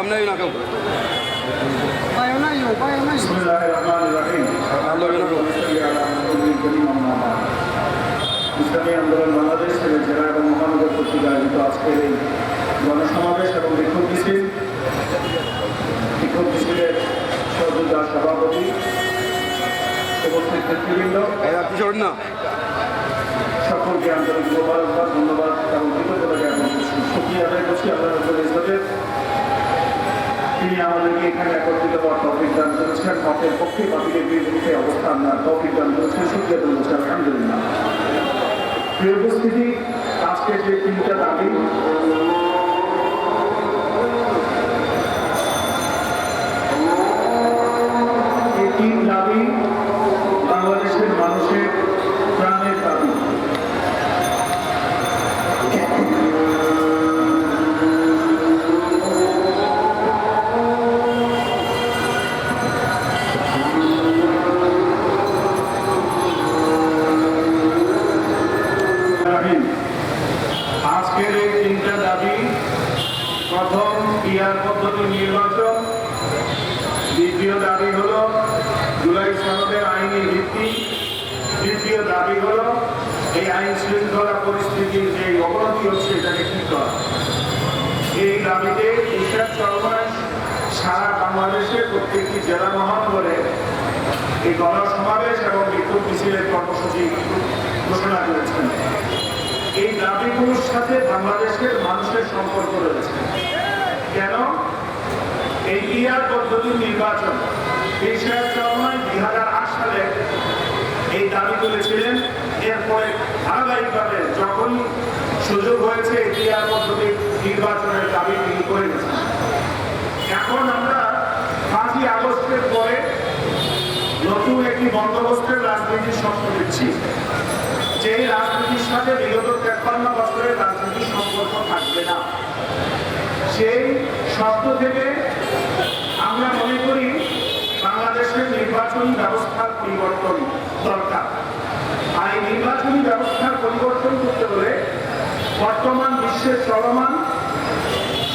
সামনে সামনেই না কেউ ইসলামী আন্দোলন বাংলাদেশ জেলা এবং মহানগর কর্তৃক আয়োজিত আজকের এই গণসমাবেশ এবং বিক্ষোভ মিছিল। বিক্ষোভ মিছিলের সর্বদার সভাপতি উপস্থিত নেতৃবৃন্দ সকলকে আন্তরিক ধন্যবাদ এবং কৃতজ্ঞতা তৌফিক পথের পক্ষে বাতিলের বিরুদ্ধে অবস্থান না তৌফিক দান করেছেন সুক্রিয়া অনুষ্ঠান আলহামদুলিল্লাহ। প্রিয় উপস্থিতি আজকে যে তিনটা দাবি রাহিম। আজকের এই তিনটা দাবি, প্রথম পিয়ার পদ্ধতি নির্বাচন, দ্বিতীয় দাবি হল জুলাই সনদের আইনি ভিত্তি, তৃতীয় দাবি হল এই আইন শৃঙ্খলা পরিস্থিতির যে অবনতি হচ্ছে, এটাকে ঠিক করা এই দাবিতে ঈশ্বর চরমায় সারা বাংলাদেশের প্রত্যেকটি জেলা মহানগরে এই গণসমাবেশ এবং বিক্ষোভ মিছিলের কর্মসূচি ঘোষণা করেছেন এই দাবিগুলোর সাথে বাংলাদেশের মানুষের সম্পর্ক রয়েছে। কেন? এই পিআর পদ্ধতির নির্বাচন দুই হাজার আট সালে এই দাবি তুলেছিলেন। এরপরে ধারাবাহিকভাবে যখনই সুযোগ হয়েছে, এই পদ্ধতির নির্বাচনের দাবি তিনি করে এখন আমরা পাঁচই আগস্টের পরে নতুন একটি বন্দোবস্তের রাজনীতির স্বপ্ন দিচ্ছি যে রাজনীতির সাথে বিগত তেপ্পান্ন বছরের রাজনীতির সম্পর্ক থাকবে না। সেই স্বপ্ন থেকে আমরা মনে করি বাংলাদেশের নির্বাচনী ব্যবস্থার পরিবর্তন দরকার। আর এই নির্বাচনী ব্যবস্থার পরিবর্তন করতে হলে বর্তমান বিশ্বের চলমান,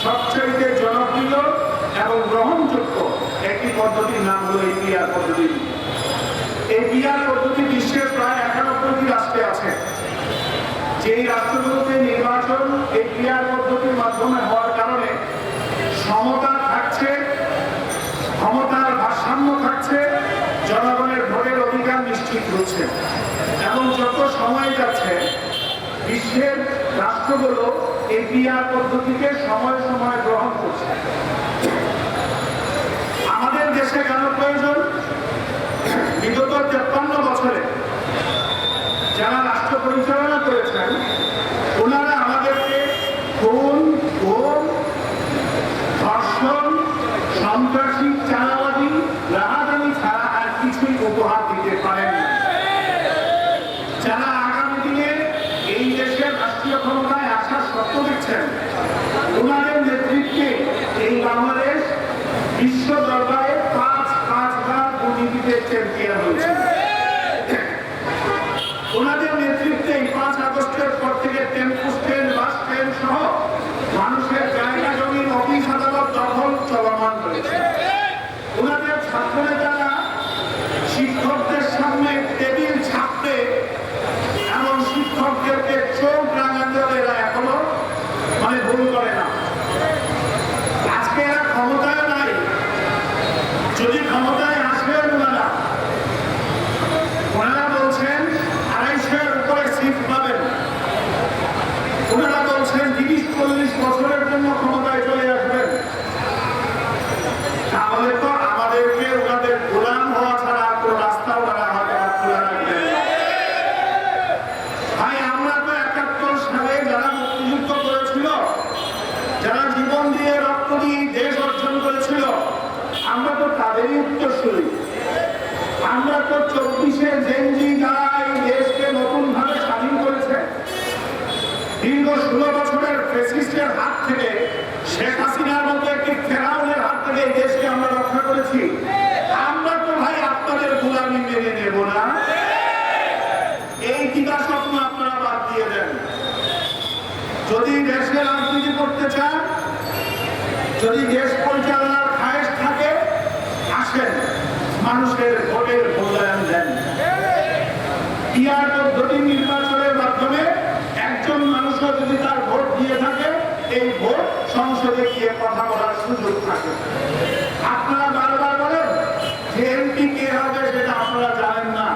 সবচাইতে জনপ্রিয় এবং গ্রহণযোগ্য একটি পদ্ধতির নাম হলো এই পিআর পদ্ধতি এই পিআর পদ্ধতি বিশ্বের প্রায় একানব্বইটি রাষ্ট্রে আছে যেই রাষ্ট্রগুলোতে নির্বাচন এই পিআর পদ্ধতির মাধ্যমে হওয়ার কারণে সমতা থাকছে, ক্ষমতার ভারসাম্য থাকছে, জনগণের ভোটের অধিকার নিশ্চিত হচ্ছে। এবং যত সময় যাচ্ছে, বিশ্বের রাষ্ট্রগুলো এই পিআর পদ্ধতিকে সময় সময় গ্রহণ করছে। আমাদের দেশে কেন প্রয়োজন? বিগত তেপ্পান্ন বছরে যারা রাষ্ট্র পরিচালনা করেছেন, ওনারা খুন গোম ধর্ষণ, সন্ত্রাসী চালাবাদী রাহাদানি ছাড়া আর কিছুই উপহার দিতে পারেন যারা আগামী দিনে এই দেশের রাষ্ট্রীয় ক্ষমতায় আসার স্বপ্ন দেখছেন, ওনাদের নেতৃত্বে এই বাংলাদেশ বিশ্ব দরবারে পাঁচ, পাঁচবার দুর্নীতিতে চ্যাম্পিয়ন হয়েছে। ওনাদের নেতৃত্বে পাঁচ আগস্টের পর থেকে টেম্পু স্ট্যান্ড সহ মানুষের জায়গা জমির অফিস আদালত দখল চলমান রয়েছে ওনাদের ছাত্র নেতারা শিক্ষকদের সামনে টেবিল ছাপতে এমন শিক্ষকদেরকে চোখ রাঙাতে এরা এখনও মানে ভুল করে না আজকে এরা ক্ষমতায় নাই যদি ক্ষমতায় আসবে ওনারা ওনারা বলছেন আড়াইশোর উপরে সিট পাবেন ওনারা বলছেন তিরিশ চল্লিশ বছরের জন্য ক্ষমতায় চলে আসবেন তাহলে তো আমাদেরকে ওনাদের গোলাম হওয়া ছাড়া আর কোনো রাস্তা ওনারা হয়তো আর খোলা রাখবেন না। ভাই আমরা তো একাত্তর সালে যারা মুক্তিযুদ্ধ করেছিল যারা জীবন দিয়ে রক্ত দিয়ে দেশ অর্জন করেছিল আমরা তো তাদেরই উত্তরসূরি আমরা তো চব্বিশে জেনজি এই দেশকে নতুন ভাবে স্বাধীন করেছে। দীর্ঘ ষোলো বছরের ফেসিস্টের হাত থেকে শেখ হাসিনার মতো একটি ফেরাউনের হাত থেকে এই দেশকে আমরা রক্ষা করেছি। আমরা তো ভাই আপনাদের গোলামি মেনে নেব না। এই টিকা স্বপ্ন আপনারা বাদ দিয়ে দেন। যদি দেশে রাজনীতি করতে চান, যদি দেশ পরিচালনার খায়েশ থাকে, আসেন মানুষের দেন পিয়ার পদ্ধতি নির্বাচনের মাধ্যমে একজন মানুষও যদি তার ভোট দিয়ে থাকে, এই ভোট সংসদে গিয়ে কথা বলার সুযোগ থাকে। আপনারা বারবার বলেন, যে এমপি কে হবে সেটা আপনারা জানেন না।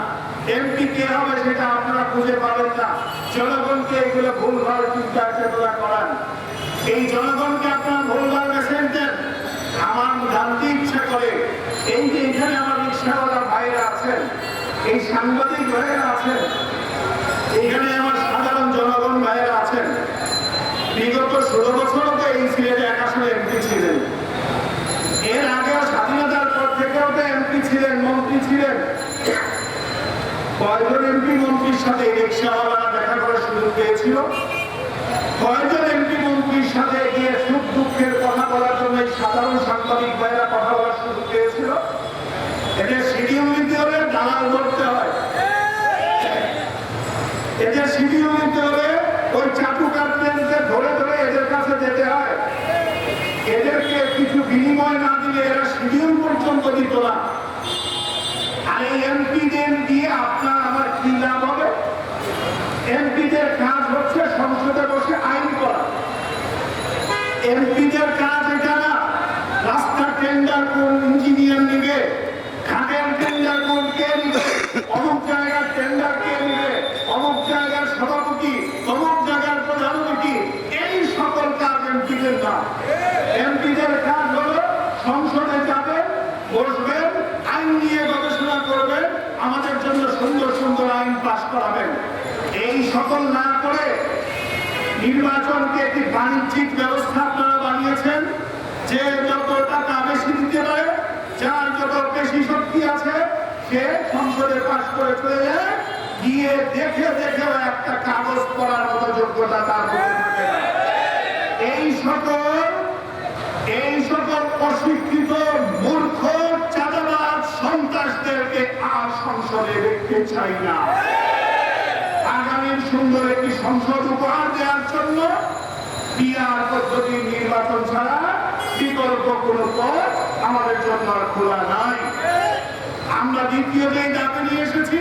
এমপি কে হবে সেটা আপনারা খুঁজে পাবেন না। জনগণকে এগুলো ভুলভাল চিন্তা চেতনা করান। এই জনগণকে আপনারা ভুলভাল মেসেজ দেন। আমার জানতে ইচ্ছা করে, এই যে এখানে আমার রিক্সাওয়ালা ভাইরা আছেন এই সাংবাদিক ভাইরা আছেন, এখানে আমার সাধারণ জনগণ ভাইরা আছেন। বিগত ষোলো বছরও তো এই সিলেটে এক আসনে এমপি ছিলেন। এর আগেও স্বাধীনতার পর থেকেও তো এমপি ছিলেন, মন্ত্রী ছিলেন। এমপি মন্ত্রীর সাথে রিক্সাওয়ালারা দেখা করার সুযোগ পেয়েছিল? কয়জন এমপি মন্ত্রীর সাথে গিয়ে সুখ দুঃখের কথা বলার জন্য সাধারণ সাংবাদিক ভাইরা কথা বলার সুযোগ পেয়েছিল? এদের শিডিউল নিতে হলে দালাল ধরতে হয় এদের শিডিউল নিতে হলে ওই চাটু কাটলেনকে ধরে ধরে এদের কাছে যেতে হয় এদেরকে কিছু বিনিময় না দিলে এরা শিডিউল পর্যন্ত দিত না। এমপিদের দিয়ে আপনার আমার কি লাভ হবে? এমপিদের কাজ হচ্ছে সংসদে বসে আইন করা। এমপিদের কাজ এটা না রাস্তার টেন্ডার কোন ইঞ্জিনিয়ার নিবে ঘাটের টেন্ডার কোন কে নিবে অমুক জায়গার টেন্ডার কে নিবে অমুক জায়গার সভাপতি অমুক জায়গার প্রধানমন্ত্রী এই সকল কাজ এমপিদের না এমপিদের কাজ হলো সংসদে যাবেন বসবেন আইন নিয়ে গবেষণা করবেন, আমাদের জন্য সুন্দর সুন্দর আইন পাশ করাবেন। এই সকল না করে নির্বাচনকে একটি বাণিজ্যিক ব্যবস্থা আপনারা বানিয়েছেন, যে যত টাকা বেশি দিতে পারে, যার যত বেশি শক্তি আছে, সে সংসদে পাশ করে চলে যায়। গিয়ে দেখে দেখেও একটা কাগজ পড়ার মতো যোগ্যতা তার এই সকল এই সকল চাঁদাবাদ সন্ত্রাসদেরকে আর সংসদে দেখতে চাই না। আগামীর সুন্দর একটি সংসদ উপহার দেওয়ার জন্য পিয়ার পদ্ধতির নির্বাচন ছাড়া বিকল্প কোনো পথ আমাদের জন্য আর খোলা নাই। আমরা দ্বিতীয় যে দাবি নিয়ে এসেছি,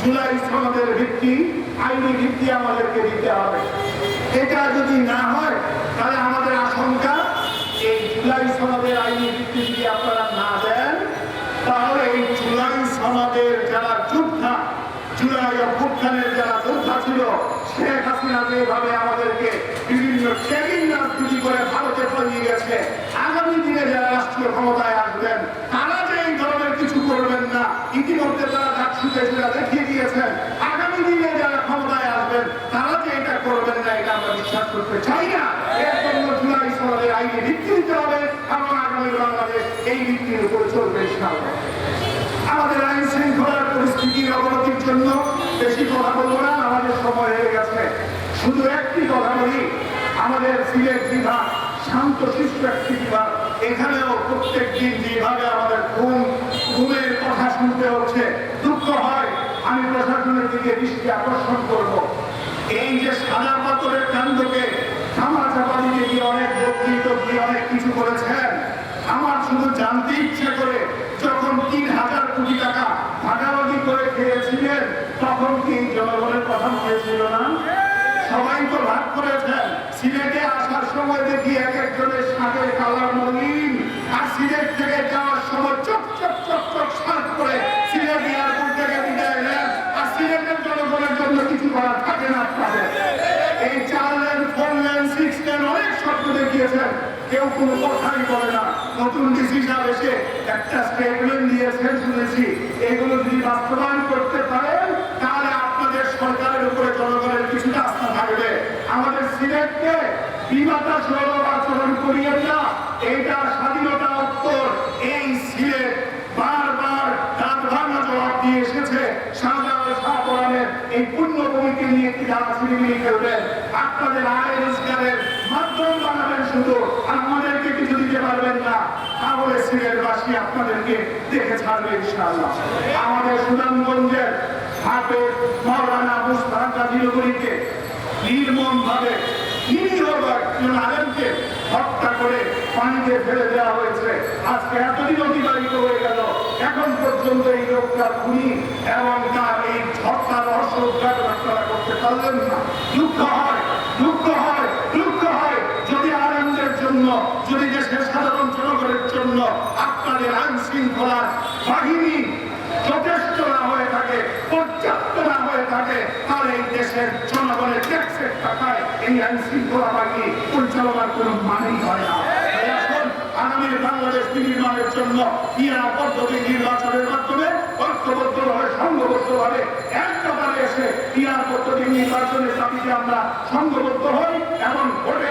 জুলাই সনদের ভিত্তি, আইনি ভিত্তি আমাদেরকে দিতে হবে। এটা যদি না হয়, তাহলে আমাদের আশঙ্কা, এই জুলাই সনদের আইনি ভিত্তি যদি আপনারা না দেন তাহলে এই জুলাই সনদের যারা যোদ্ধা জুলাই অভ্যুত্থানের যারা যোদ্ধা ছিল, শেখ হাসিনা যেভাবে আমাদেরকে বিভিন্ন ট্রেনিং রাজনীতি করে ভারতে পালিয়ে গেছে, আগামী দিনে যারা রাষ্ট্রীয় ক্ষমতায় আসবেন, তারা যে এই ধরনের কিছু করবেন না, ইতিমধ্যে তারা ডাকসুতে সেটা দেখিয়ে দিয়েছেন। আগামী দিনে যারা ক্ষমতায় আসবেন, তারা যে এটা করবেন না, এটা আমরা বিশ্বাস করতে চাই না। এর জন্য জুলাই সনদের আইনি ভিত্তি দিতে হবে এবং আগামী বাংলাদেশ এই ভিত্তির উপরে আমাদের আইন শৃঙ্খলার পরিস্থিতির অবনতির জন্য বেশি কথা বলব না, আমাদের সময় হয়ে গেছে। শুধু একটি কথা বলি, আমাদের সিলেট বিভাগ, শান্ত শিষ্ট একটি বিভাগ। এখানেও প্রত্যেক দিন যেভাবে আমাদের ঘুম, ঘুমের কথা শুনতে হচ্ছে। দুঃখ হয়, আমি প্রশাসনের দিকে দৃষ্টি আকর্ষণ করব। এই যে সাদা পাথরের কাণ্ডকে থামা চাপা দিতে গিয়ে অনেক বক্তৃত অনেক কিছু করেছেন, আমার শুধু জানতে ইচ্ছে করে তিন হাজার কোটি টাকা ভাগাভাগি করে খেয়েছিলেন, তখন কি জনগণের কথা মনে ছিল না? সবাই তো ভাগ করেছেন সিলেটে আসার সময় দেখি এক একজনের শাকের কালার মলিন, আর সিলেট থেকে যাওয়ার সময় চক চক চক চক শাক করে সিলেট এয়ারপোর্ট থেকে বিদায় নেন, আর সিলেটের জনগণের জন্য কিছু করার থাকে না আপনাদের। এই চার lane, four lane, six lane অনেক স্বপ্ন দেখিয়েছেন। কেউ কোনো কথাই বলে না। নতুন ডিসি সাহেব এসে একটা স্টেটমেন্ট দিয়েছেন শুনেছি। এগুলো যদি বাস্তবায়ন করতে পারেন, তাহলে আপনাদের সরকারের উপরে জনগণের কিছুটা আস্থা থাকবে। আমাদের সিলেটকে বিমাতা সৌরভ আচরণ করিয়েন না, এইটা স্বাধীনতা উত্তর। এই সিলেট বারবার দাঁত ভাঙা জবাব দিয়ে এসেছে। শাহজালাল শাহপরানের এই পুণ্যভূমিকে নিয়ে কি যারা সিনেমিনি খেলবেন। আপনাদের আয় রোজগারের মাধ্যম বানাবেন শুধু। আর দিতে পারবেন না, তাহলে সিলেটবাসী আপনাদেরকে দেখে ছাড়বে ইনশাআল্লাহ। আমাদের সুনামগঞ্জের হাটে মৌলানা মুস্তাক গাজীনগরীকে নির্মম ভাবে আলেমকে হত্যা করে পানিতে ফেলে দেওয়া হয়েছে। আজকে এতদিন অতিবাহিত হয়ে গেল, এখন পর্যন্ত এই লোকটা খুনি এবং তার এই হত্যার রহস্য উদ্ঘাটন আপনারা করতে পারলেন না। দুঃখ হয় দুঃখ হয় দুঃখ হয়। যদি আনন্দের জন্য, যদি দেশের সাধারণ জনগণের জন্য আপনাদের আইন শৃঙ্খলার বাহিনী যথেষ্ট না হয়ে থাকে, পর্যাপ্ত না হয়ে থাকে তাহলে এই দেশের জনগণের ট্যাক্সের টাকায় এই আইন শৃঙ্খলা বাহিনী পরিচালনার কোনো মানেই হয় না। তাই আসুন আগামী বাংলাদেশ বিনির্মাণের জন্য ইয়া পদ্ধতি নির্বাচনের মাধ্যমে ঐক্যবদ্ধভাবে, সংঘবদ্ধভাবে এক কাতারে এসে ইয়ার পদ্ধতি নির্বাচনের দাবিতে আমরা সংঘবদ্ধ হই এবং ভোটের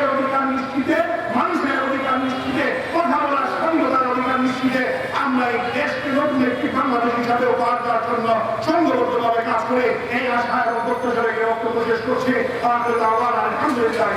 হিসাবে উপহার দেওয়ার জন্য সংঘবদ্ধভাবে কাজ করে এই আশা এবং প্রত্যাশা রেখে বক্তব্য শেষ করছি। আলহামদুলিল্লাহ আলহামদুলিল্লাহ